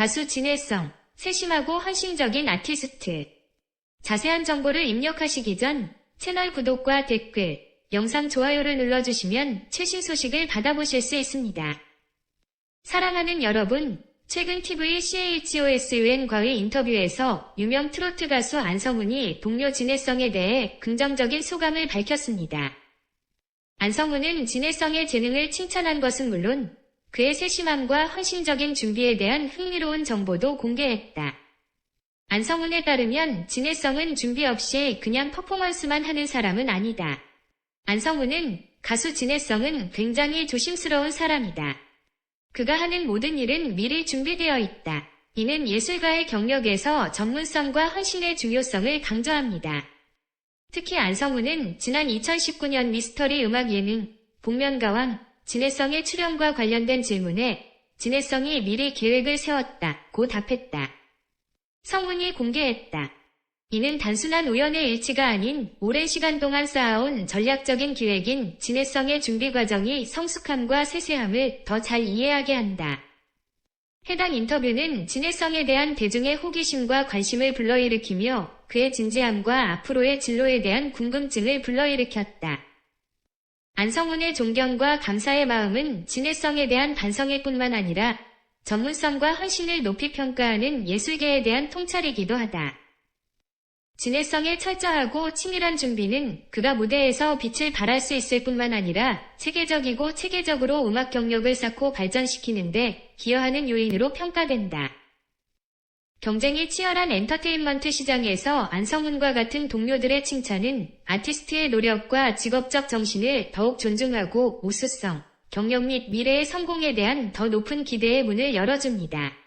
가수 진혜성, 세심하고 헌신적인 아티스트. 자세한 정보를 입력하시기 전 채널 구독과 댓글, 영상 좋아요를 눌러주시면 최신 소식을 받아보실 수 있습니다. 사랑하는 여러분, 최근 TV CHOSUN과의 인터뷰에서 유명 트로트 가수 안성훈이 동료 진혜성에 대해 긍정적인 소감을 밝혔습니다. 안성훈은 진혜성의 재능을 칭찬한 것은 물론 그의 세심함과 헌신적인 준비에 대한 흥미로운 정보도 공개했다. 안성훈에 따르면 진혜성은 준비 없이 그냥 퍼포먼스만 하는 사람은 아니다. 안성훈은 가수 진혜성은 굉장히 조심스러운 사람이다. 그가 하는 모든 일은 미리 준비되어 있다. 이는 예술가의 경력에서 전문성과 헌신의 중요성을 강조합니다. 특히 안성훈은 지난 2019년 미스터리 음악 예능 복면가왕 진혜성의 출연과 관련된 질문에 진혜성이 미리 계획을 세웠다 고 답했다. 성훈이 공개했다. 이는 단순한 우연의 일치가 아닌 오랜 시간 동안 쌓아온 전략적인 기획인 진혜성의 준비 과정이 성숙함과 세세함을 더 잘 이해하게 한다. 해당 인터뷰는 진혜성에 대한 대중의 호기심과 관심을 불러일으키며 그의 진지함과 앞으로의 진로에 대한 궁금증을 불러일으켰다. 안성훈의 존경과 감사의 마음은 진혜성에 대한 반성일 뿐만 아니라 전문성과 헌신을 높이 평가하는 예술계에 대한 통찰이기도 하다. 진혜성의 철저하고 치밀한 준비는 그가 무대에서 빛을 발할 수 있을 뿐만 아니라 체계적이고 체계적으로 음악 경력을 쌓고 발전시키는데 기여하는 요인으로 평가된다. 경쟁이 치열한 엔터테인먼트 시장에서 안성훈과 같은 동료들의 칭찬은 아티스트의 노력과 직업적 정신을 더욱 존중하고 우수성, 경력 및 미래의 성공에 대한 더 높은 기대의 문을 열어줍니다.